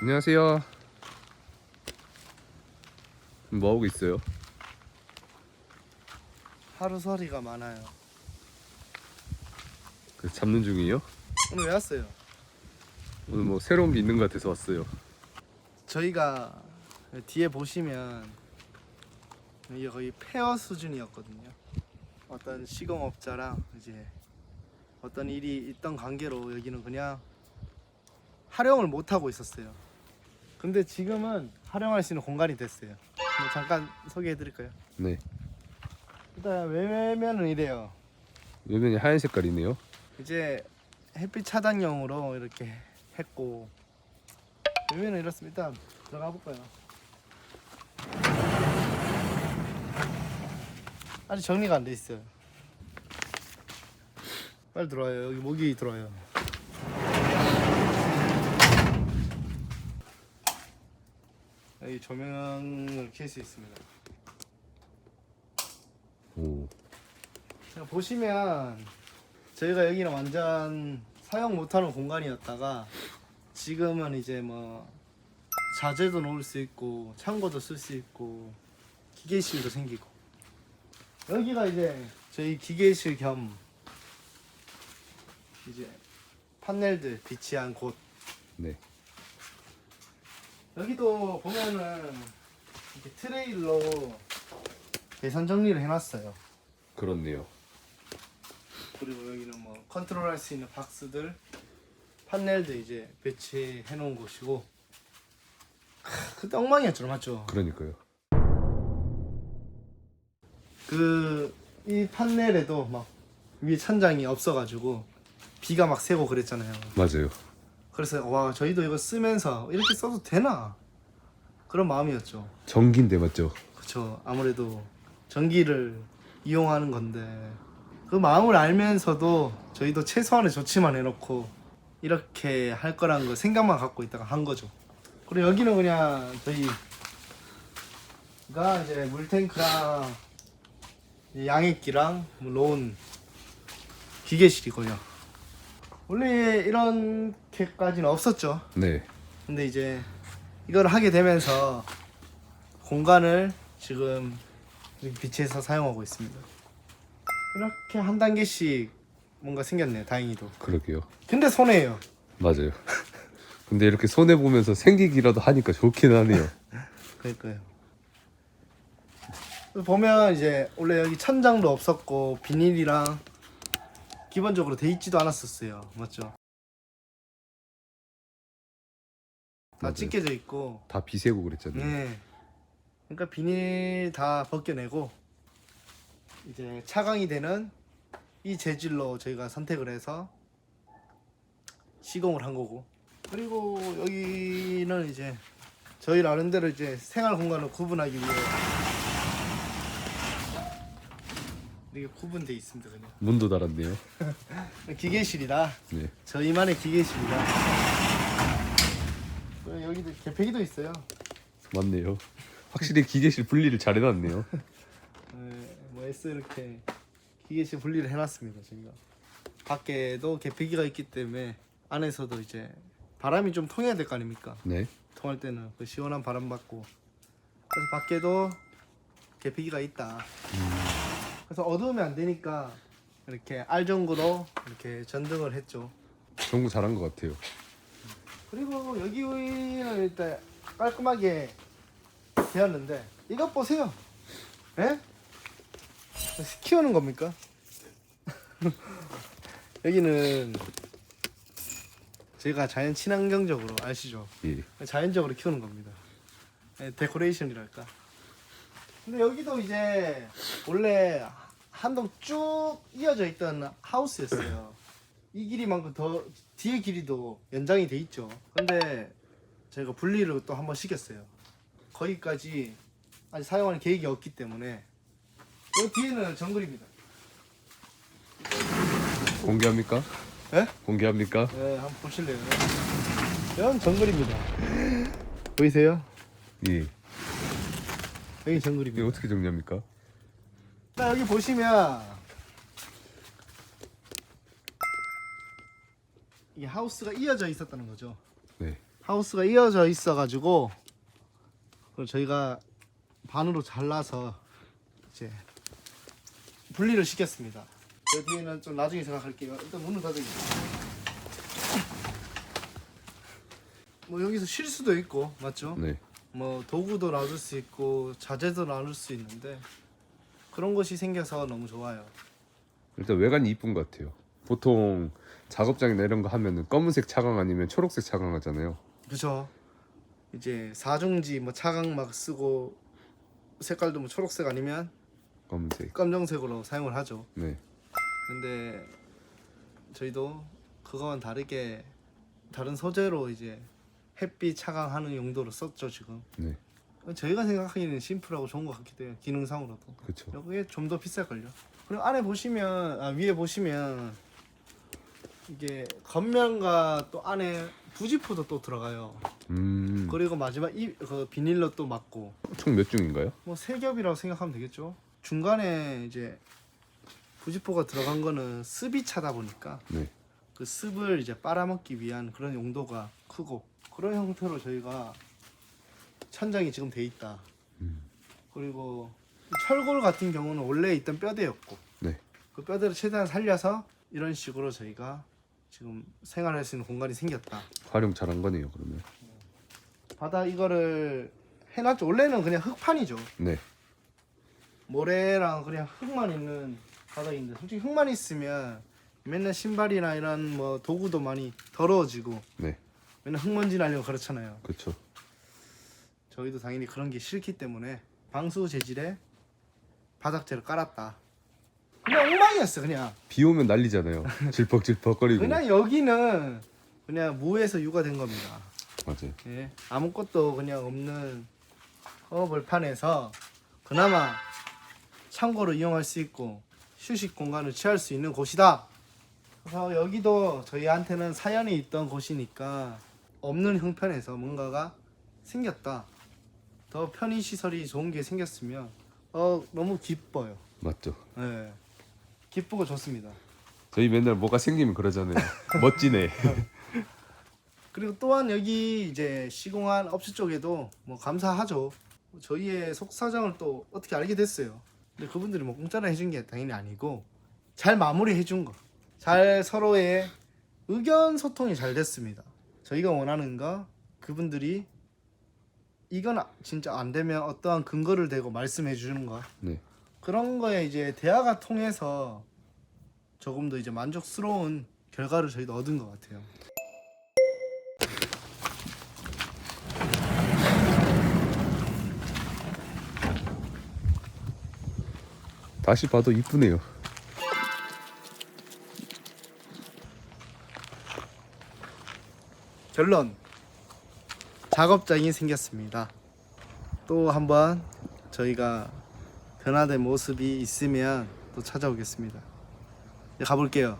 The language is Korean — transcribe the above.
안녕하세요. 뭐 하고 있어요? 하루서리가 많아요. 그 잡는 중이에요? 오늘 왜 왔어요? 오늘 뭐 새로운 게 있는 것 같아서 왔어요. 저희가 뒤에 보시면 이게 거의 폐허 수준이었거든요. 어떤 시공업자랑 이제 어떤 일이 있던 관계로 여기는 그냥 활용을 못 하고 있었어요. 근데 지금은 활용할 수 있는 공간이 됐어요. 뭐 잠깐 소개해 드릴까요? 네. 일단 외면은 이래요. 외면이 하얀 색깔이네요. 이제 햇빛 차단용으로 이렇게 했고 외면은 이렇습니다. 일단 들어가 볼까요? 아직 정리가 안 돼 있어요. 빨리 들어와요. 여기 모기 들어와요. 여기 조명을 켤 수 있습니다. 오. 자, 보시면 저희가 여기는 완전 사용 못하는 공간이었다가 지금은 이제 뭐 자재도 놓을 수 있고 창고도 쓸 수 있고 기계실도 생기고 여기가 이제 저희 기계실 겸 이제 판넬들 비치한 곳 네. 여기도 보면은 이렇게 트레일로 배선 정리를 해놨어요. 그렇네요. 그리고 여기는 뭐 컨트롤할 수 있는 박스들 판넬도 이제 배치해 놓은 곳이고 크, 그때 엉망이었죠 맞죠? 그러니까요. 그 이 판넬에도 막 위에 천장이 없어가지고 비가 막 새고 그랬잖아요 맞아요. 그래서 와 저희도 이거 쓰면서 이렇게 써도 되나? 그런 마음이었죠. 전기인데 맞죠? 그쵸. 아무래도 전기를 이용하는 건데 그 마음을 알면서도 저희도 최소한의 조치만 해놓고 이렇게 할 거라는 거 생각만 갖고 있다가 한 거죠. 그리고 여기는 그냥 저희가 이제 물탱크랑 이 양액기랑 뭐 로운 기계실이고요 원래 이렇게까지는 없었죠 네. 근데 이제 이걸 하게 되면서 공간을 지금 비치해서 사용하고 있습니다. 이렇게 한 단계씩 뭔가 생겼네요. 다행히도. 그러게요. 근데 손해예요. 맞아요. 근데 이렇게 손해 보면서 생기기라도 하니까 좋긴 하네요. 그러니까요. 보면 이제 원래 여기 천장도 없었고 비닐이랑 기본적으로 돼 있지도 않았었어요. 맞죠? 다 맞아요. 찢겨져 있고 다 비세고 그랬잖아요. 네. 그러니까 비닐 다 벗겨내고 이제 차광이 되는 이 재질로 저희가 선택을 해서 시공을 한 거고 그리고 여기는 이제 저희 나름대로 이제 생활 공간을 구분하기 위해 이게 구분돼 있습니다 그냥 문도 달았네요. 기계실이라 네. 저희만의 기계실이라 그리고 여기도 개폐기도 있어요 맞네요. 확실히 기계실 분리를 잘 해놨네요. 네, 뭐 S 이렇게 기계실 분리를 해놨습니다 저희가 밖에도 개폐기가 있기 때문에 안에서도 이제 바람이 좀 통해야 될 거 아닙니까 네. 통할 때는 그 시원한 바람 받고 그래서 밖에도 개폐기가 있다 그래서 어두우면 안 되니까 이렇게 알전구로 이렇게 전등을 했죠 정부 잘한 것 같아요. 그리고 여기는 일단 깔끔하게 되었는데 이것 보세요. 예? 키우는 겁니까? 여기는 제가 자연 친환경적으로 아시죠? 예. 자연적으로 키우는 겁니다. 예, 데코레이션이랄까. 근데 여기도 이제 원래 한동 쭉 이어져 있던 하우스였어요. 이 길이만큼 더 뒤에 길이도 연장이 돼 있죠. 근데 저희가 분리를 또 한번 시켰어요. 거기까지 아직 사용하는 계획이 없기 때문에 이 뒤에는 정글입니다. 공개합니까? 예? 공개합니까? 네, 한번 보실래요? 이건 정글입니다. 보이세요? 예. 여기 이게 정글입니다. 어떻게 정리합니까? 자, 여기 보시면 이 하우스가 이어져 있었다는 거죠. 네. 하우스가 이어져 있어가지고 그걸 저희가 반으로 잘라서 이제 분리를 시켰습니다. 그 뒤에는 좀 나중에 생각할게요. 일단 문을 닫을게요. 뭐 여기서 쉴 수도 있고 맞죠? 네. 뭐 도구도 놔둘 수 있고 자재도 놔둘 수 있는데 그런 것이 생겨서 너무 좋아요. 일단 외관이 이쁜 것 같아요. 보통 작업장이나 이런 거 하면은 검은색 차광 아니면 초록색 차광 하잖아요. 그죠? 이제 사중지 뭐 차광 막 쓰고 색깔도 뭐 초록색 아니면 검은색. 검정색으로 사용을 하죠. 네. 근데 저희도 그거와는 다르게 다른 소재로 이제 햇빛 차광하는 용도로 썼죠 지금. 네. 저희가 생각하기에는 심플하고 좋은 것 같기도 해요. 기능상으로도. 그렇죠. 여기에 좀 더 비쌀걸요. 그리고 안에 보시면 아, 위에 보시면 이게 겉면과 또 안에 부지포도 또 들어가요. 음. 그리고 마지막 이 그 비닐로 또 막고 총 몇 중인가요? 뭐 세 겹이라고 생각하면 되겠죠. 중간에 이제 부지포가 들어간 거는 습이 차다 보니까 네. 그 습을 이제 빨아먹기 위한 그런 용도가 크고 그런 형태로 저희가 천장이 지금 돼 있다. 음. 그리고 철골 같은 경우는 원래 있던 뼈대였고 네. 그 뼈대를 최대한 살려서 이런 식으로 저희가 지금 생활할 수 있는 공간이 생겼다. 활용 잘한 거네요. 그러면. 바다 이거를 해놨죠. 원래는 그냥 흙판이죠. 네. 모래랑 그냥 흙만 있는 바닥인데 솔직히 흙만 있으면 맨날 신발이나 이런 뭐 도구도 많이 더러워지고 네. 맨날 흙먼지 날려고 그렇잖아요. 그렇죠. 저희도 당연히 그런 게 싫기 때문에 방수 재질의 바닥재를 깔았다. 그냥 엉망이었어 그냥. 비 오면 난리잖아요. 질퍽질퍽거리고. 그냥 여기는 그냥 무에서 유가 된 겁니다. 맞아요. 예, 아무것도 그냥 없는 허벌판에서 그나마 창고로 이용할 수 있고 휴식 공간을 취할 수 있는 곳이다. 그래서 여기도 저희한테는 사연이 있던 곳이니까 없는 형편에서 뭔가가 생겼다. 더 편의 시설이 좋은 게 생겼으면 어 너무 기뻐요. 맞죠. 예, 기쁘고 좋습니다. 저희 맨날 뭐가 생기면 그러잖아요. 멋지네. 그리고 또한 여기 이제 시공한 업체 쪽에도 뭐 감사하죠. 저희의 속사정을 또 어떻게 알게 됐어요. 근데 그분들이 뭐 공짜로 해준 게 당연히 아니고 잘 마무리 해 준 거. 잘 서로의 의견 소통이 잘 됐습니다. 저희가 원하는 거 그분들이 이건 아- 진짜 안 되면 어떠한 근거를 대고 말씀해 주는 거. 네. 그런 거에 이제 대화가 통해서 조금 더 이제 만족스러운 결과를 저희도 얻은 것 같아요. 다시 봐도 이쁘네요. 결론 작업장이 생겼습니다. 또 한번 저희가 변화된 모습이 있으면 또 찾아오겠습니다. 가볼게요.